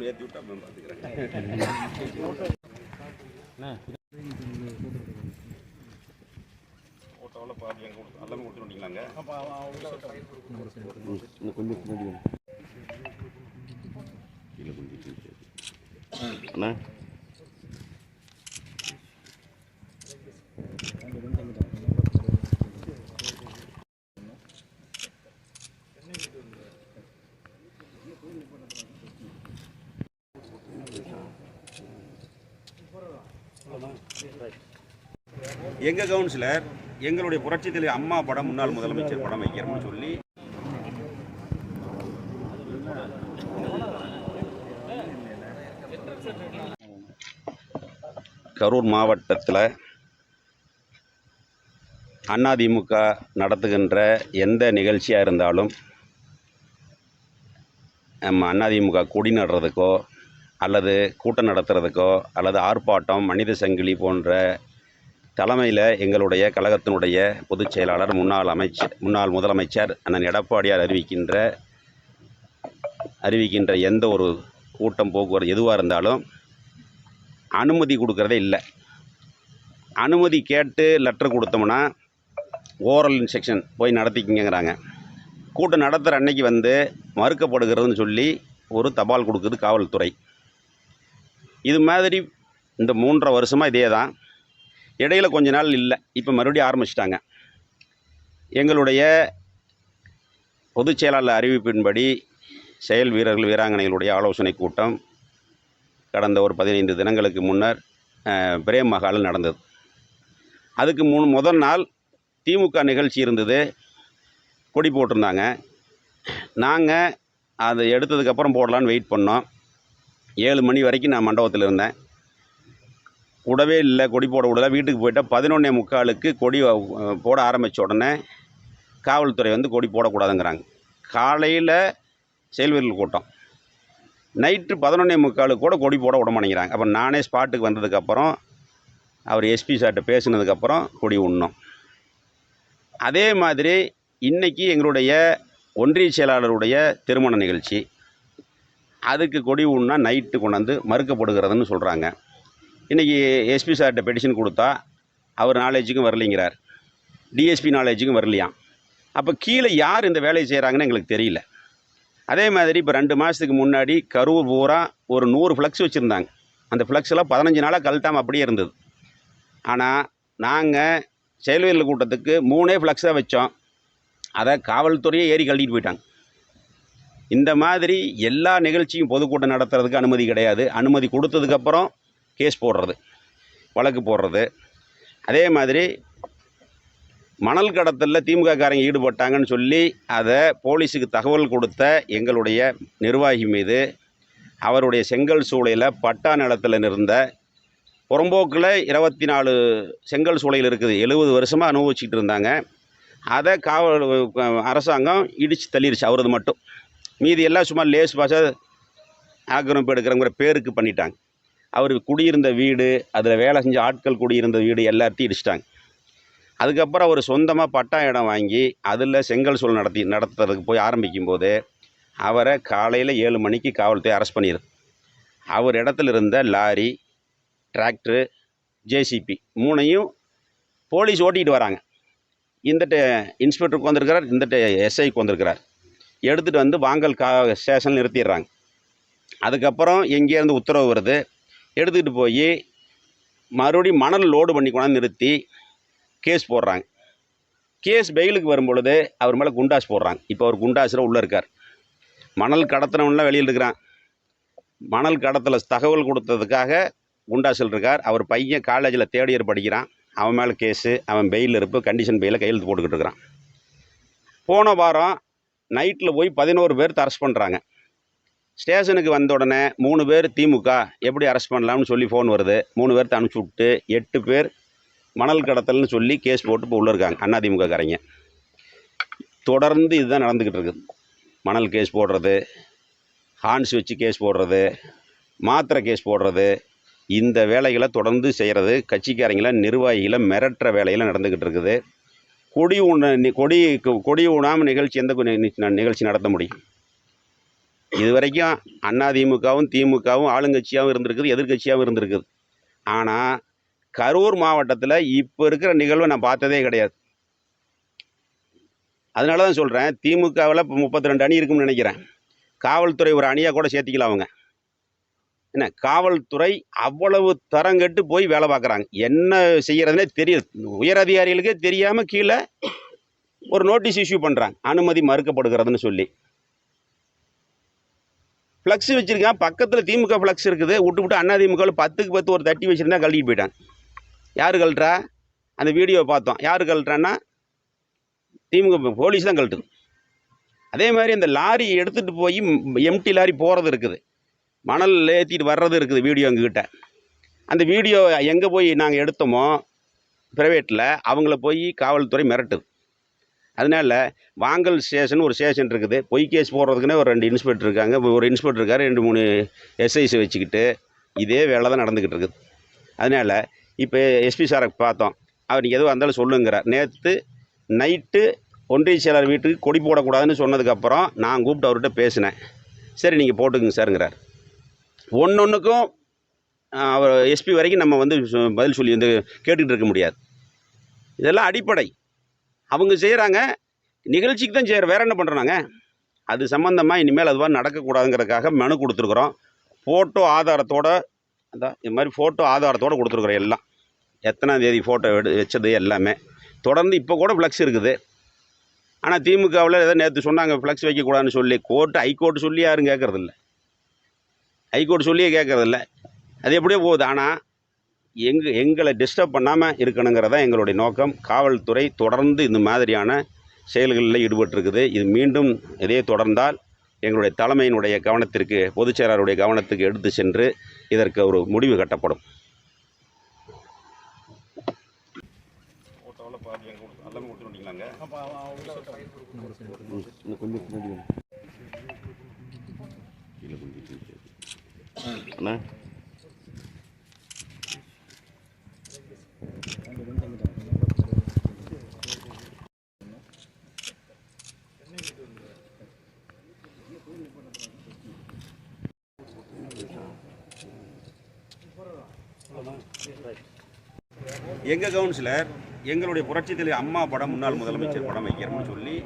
Step ஏற்றி விட்டு அப்புறம் பார்த்துக்கிறேன் ஃபோட்டோவில் பாதி எங்கே கொடுத்து எல்லாமே இன்னும் கொஞ்சம். கீழே கொஞ்சம் அண்ணா? எங்கள் கவுன்சிலர் எங்களுடைய புரட்சித் தலைவர் அம்மா படம் முன்னாள் முதலமைச்சர் படம் வைக்கிறோம்னு சொல்லி கரூர் மாவட்டத்தில் அதிமுக நடத்துகின்ற எந்த நிகழ்ச்சியாக இருந்தாலும் நம்ம அதிமுக கொடி நடுறதுக்கோ அல்லது கூட்டம் நடத்துறதுக்கோ அல்லது ஆர்ப்பாட்டம் மனித சங்கிலி போன்ற தலைமையில் எங்களுடைய கழகத்தினுடைய பொதுச் செயலாளர் முன்னாள் அமைச்சர் முன்னாள் முதலமைச்சர் அண்ணன் எடப்பாடியார் அறிவிக்கின்ற அறிவிக்கின்ற எந்த ஒரு கூட்டம் போக்குவரத்து எதுவாக இருந்தாலும் அனுமதி கொடுக்கறதே இல்லை. அனுமதி கேட்டு லெட்டர் கொடுத்தோம்னா ஓரல் இன்ஸ்ட்ரக்ஷன் போய் நடத்திக்கிங்கிறாங்க. கூட்டம் நடத்துகிற அன்னைக்கு வந்து மறுக்கப்படுகிறதுன்னு சொல்லி ஒரு தபால் கொடுக்குது காவல்துறை. இது மாதிரி இந்த மூன்றரை வருஷமாக இதே தான் இடையில கொஞ்ச நாள் இல்லை. இப்போ மறுபடியும் ஆரம்பிச்சிட்டாங்க. எங்களுடைய பொதுச் செயலாளர் அறிவிப்பின்படி செயல் வீரர்கள் வீராங்கனைகளுடைய ஆலோசனை கூட்டம் கடந்த ஒரு பதினைந்து தினங்களுக்கு முன்னர் பிரேம் மகால் நடந்தது. அதுக்கு முன் முதல் நாள் திமுக நிகழ்ச்சி இருந்தது. கொடி போட்டிருந்தாங்க. நாங்கள் அதை எடுத்ததுக்கப்புறம் போடலான்னு வெயிட் பண்ணோம். ஏழு மணி வரைக்கும் நான் மண்டபத்தில் இருந்தேன். விடவே இல்லை கொடி போட விடல. வீட்டுக்கு போயிட்டால் பதினொன்னே முக்காலுக்கு கொடி போட ஆரம்பித்த உடனே காவல்துறை வந்து கொடி போடக்கூடாதுங்கிறாங்க. காலையில் செயல்வீரர்கள் கூட்டம். நைட்டு பதினொன்னே முக்காலுக்கு கூட கொடி போட விட மாட்டேங்கிறாங்க. அப்போ நானே ஸ்பாட்டுக்கு வந்ததுக்கப்புறம் அவர் எஸ்பி சார்கிட்ட பேசினதுக்கப்புறம் கொடி உண்ணும். அதே மாதிரி இன்றைக்கி எங்களுடைய ஒன்றிய செயலாளருடைய திருமண நிகழ்ச்சி. அதுக்கு கொடி உண்ணா நைட்டு கொண்டாந்து மறுக்கப்படுகிறதுன்னு சொல்கிறாங்க இன்றைக்கி எஸ்பி சார்கிட்ட பெட்டிஷன் கொடுத்தா அவர் நாலேஜுக்கும் வரலைங்கிறார். டிஎஸ்பி நாலேஜுக்கும் வரலையாம் அப்போ கீழே யார் இந்த வேலையை செய்கிறாங்கன்னு எங்களுக்கு தெரியல. அதே மாதிரி இப்போ ரெண்டு மாதத்துக்கு முன்னாடி கருவு பூரா ஒரு நூறு ஃப்ளக்ஸ் வச்சுருந்தாங்க. அந்த ஃப்ளக்ஸெல்லாம் பதினஞ்சு நாளாக கழட்டாமல் அப்படியே இருந்தது. ஆனால் நாங்கள் செயல்வீரல் கூட்டத்துக்கு மூணே ஃப்ளக்ஸாக வச்சோம். அதை காவல்துறையே ஏறி கழட்டிட்டு போயிட்டாங்க. இந்த மாதிரி எல்லா நிகழ்ச்சியும் பொதுக்கூட்டம் நடத்துறதுக்கு அனுமதி கிடையாது. அனுமதி கொடுத்ததுக்கப்புறம் கேஸ் போடுறது வழக்கு போடுறது. அதே மாதிரி மணல் கடத்தலில் திமுககாரங்க ஈடுபட்டாங்கன்னு சொல்லி அதை போலீஸுக்கு தகவல் கொடுத்த எங்களுடைய நிர்வாகி மீது அவருடைய செங்கல் சூளையில் பட்டா நிலத்தில் இருந்த புறம்போக்கில் இருபத்தி நாலு செங்கல் சூளையில் இருக்குது. எழுபது வருஷமாக அனுபவிச்சுட்டு இருந்தாங்க. அதை காவல் அரசாங்கம் இடித்து தள்ளிடுச்சு அவரது மட்டும். மீதி எல்லாம் சும்மா லேஸ் பாஸாக ஆக்கிரமிப்பு எடுக்கிறங்கிற பேருக்கு பண்ணிட்டாங்க. அவர் குடியிருந்த வீடு அதில் வேலை செஞ்ச ஆட்கள் குடியிருந்த வீடு எல்லாத்தையும் இடிச்சிட்டாங்க. அதுக்கப்புறம் அவர் சொந்தமாக பட்டா இடம் வாங்கி அதில் செங்கல் சூழல் நடத்தி நடத்துறதுக்கு போய் ஆரம்பிக்கும் போது அவரை காலையில் ஏழு மணிக்கு காவல்துறை அரெஸ்ட் பண்ணிடுது அவர் இடத்துல இருந்த லாரி டிராக்டரு ஜேசிபி மூணையும் போலீஸ் ஓட்டிகிட்டு வராங்க. இந்த இன்ஸ்பெக்டருக்கு வந்திருக்கிறார் இந்த எஸ்ஐக்கு வந்திருக்கிறார். எடுத்துகிட்டு வந்து வாங்கல் கா ஸ்டேஷன் நிறுத்திடுறாங்க. அதுக்கப்புறம் எங்கேருந்து உத்தரவு வருது? எடுத்துக்கிட்டு போய் மறுபடியும் மணல் லோடு பண்ணி கொண்டாந்து நிறுத்தி கேஸ் போடுறாங்க. கேஸ் பெயிலுக்கு வரும்பொழுது அவர் மேலே குண்டாஸ் போடுறாங்க. இப்போ அவர் குண்டாஸில் உள்ளே இருக்கார். மணல் கடத்தினவன்லாம் வெளியில் இருக்கிறான். மணல் கடத்தில் தகவல் கொடுத்ததுக்காக குண்டாசில் இருக்கார். அவர் பையன் காலேஜில் தேர்ட் இயர் படிக்கிறான். அவன் மேலே கேஸு அவன் பெயில் இருப்பு கண்டிஷன் பெயிலில் கையெழுத்து போட்டுக்கிட்டு இருக்கிறான். போன வாரம் நைட்டில் போய் பதினோரு பேர் அரெஸ்ட் பண்ணுறாங்க ஸ்டேஷனுக்கு வந்த உடனே மூணு பேர் திமுக எப்படி அரெஸ்ட் பண்ணலாம்னு சொல்லி ஃபோன் வருது. மூணு பேர்த்த அனுப்பிச்சி விட்டு எட்டு பேர் மணல் கடத்தல்னு சொல்லி கேஸ் போட்டு இப்போ உள்ளே இருக்காங்க அதிமுக காரங்க. தொடர்ந்து இதுதான் நடந்துக்கிட்டு இருக்குது மணல் கேஸ் போடுறது ஹான்ஸ் வச்சு கேஸ் போடுறது மாத்திரை கேஸ் போடுறது இந்த வேலைகளை தொடர்ந்து செய்கிறது கட்சிக்காரங்களை நிர்வாகிகளை மிரட்டுற வேலையில் நடந்துக்கிட்டு இருக்குது. கொடி உண கொடி கொடி உணாமல் நிகழ்ச்சி எந்த நிகழ்ச்சி நடத்த முடியும்? இது வரைக்கும் அதிமுகவும் திமுகவும் ஆளுங்கட்சியாகவும் இருந்திருக்குது எதிர்க்கட்சியாகவும் இருந்திருக்குது. ஆனால் கரூர் மாவட்டத்தில் இப்போ இருக்கிற நிகழ்வை நான் பார்த்ததே கிடையாது. அதனால தான் சொல்கிறேன் திமுகவில் இப்போ முப்பத்தி ரெண்டு அணி இருக்கும்னு நினைக்கிறேன். காவல்துறை ஒரு அணியாக கூட சேர்த்திக்கலாம் அவங்க. என்ன காவல்துறை அவ்வளவு தரங்கெட்டு போய் வேலை பார்க்குறாங்க. என்ன செய்யறதுனே தெரியுது. உயர் அதிகாரிகளுக்கே தெரியாமல் கீழே ஒரு நோட்டீஸ் இஷ்யூ பண்ணுறாங்க அனுமதி மறுக்கப்படுகிறதுன்னு சொல்லி. ஃப்ளக்ஸ் வச்சுருக்கான் பக்கத்தில் திமுக ஃப்ளக்ஸ் இருக்குது. விட்டு விட்டு அண்ணா திமுகவில் பத்துக்கு பத்து ஒரு தட்டி வச்சுருந்தா கழட்டிட்டு போயிட்டான் யார் கழட்டுறா அந்த வீடியோவை பார்த்தோம். யார் கழட்டுறான்னா திமுக போலீஸ் தான் கழட்டுது. அதே மாதிரி அந்த லாரி எடுத்துகிட்டு போய் எம்டி லாரி போகிறது இருக்குது. மணல் ஏற்றிட்டு வர்றது இருக்குது வீடியோ எங்ககிட்ட. அந்த வீடியோ எங்கே போய் நாங்கள் எடுத்தோமோ ப்ரைவேட்டில் அவங்கள போய் காவல்துறை மிரட்டுது. அதனால வாங்கல் ஸ்டேஷன் ஒரு ஸ்டேஷன் இருக்குது. பொய் கேஸ் போடுறதுக்குன்னே ஒரு ரெண்டு இன்ஸ்பெக்டர் இருக்காங்க. ஒரு இன்ஸ்பெக்டர் இருக்கார் ரெண்டு மூணு எஸ்ஐசி வச்சுக்கிட்டு இதே வேலை தான் நடந்துக்கிட்டு இருக்குது. அதனால் இப்போ எஸ்பி சாரை பார்த்தோம். அவர் எதுவும் எதுவாக இருந்தாலும் சொல்லுங்கிறார். நேற்று நைட்டு ஒன்றிய செயலர் வீட்டுக்கு கொடி போடக்கூடாதுன்னு சொன்னதுக்கப்புறம் நான் கூப்பிட்டு அவர்கிட்ட பேசினேன். சரி நீங்கள் போட்டுக்குங்க சாருங்கிறார். ஒன்று ஒன்றுக்கும் அவர் எஸ்பி வரைக்கும் நம்ம வந்து பதில் சொல்லி வந்து கேட்டுக்கிட்டு இருக்க முடியாது. இதெல்லாம் அடிப்படை. அவங்க செய்கிறாங்க நிகழ்ச்சிக்கு தான் செய்கிற வேற என்ன பண்ணுறாங்க அது சம்மந்தமாக இனிமேல் அதுவாக நடக்கக்கூடாதுங்கிறதுக்காக மனு கொடுத்துருக்குறோம். ஃபோட்டோ ஆதாரத்தோட அதான் இது மாதிரி ஃபோட்டோ ஆதாரத்தோட கொடுத்துருக்குறோம் எல்லாம். எத்தனாம் தேதி ஃபோட்டோ எடு வச்சது எல்லாமே. தொடர்ந்து இப்போ கூட ஃப்ளக்ஸ் இருக்குது. ஆனால் திமுகவில் ஏதோ நேற்று சொன்னாங்க ஃப்ளக்ஸ் வைக்கக்கூடாதுன்னு சொல்லி கோர்ட்டு ஹைகோர்ட்டு சொல்லி யாரும் கேட்குறதில்ல ஹைகோர்ட் சொல்லியே கேட்குறதில்ல. அது எப்படியோ போகுது. ஆனால் எங்க எங்களை டிஸ்டர்ப் பண்ணாமல் இருக்கணுங்கிறதா எங்களுடைய நோக்கம். காவல்துறை தொடர்ந்து இந்த மாதிரியான செயல்களில் ஈடுபட்டிருக்குது. இது மீண்டும் இதே தொடர்ந்தால் எங்களுடைய தலைமையினுடைய கவனத்திற்கு பொதுச் செயலாளருடைய கவனத்துக்கு எடுத்து சென்று இதற்கு ஒரு முடிவு கட்டப்படும். கொஞ்சம் பின்னாடி வாங்க. கீழே கொஞ்சம் கீழே. அண்ணா எங்கள் கவுன்சிலர் எங்களுடைய புரட்சித் தலைவர் அம்மா படம் முன்னாள் முதலமைச்சர் படம் வைக்கிறோம்னு சொல்லி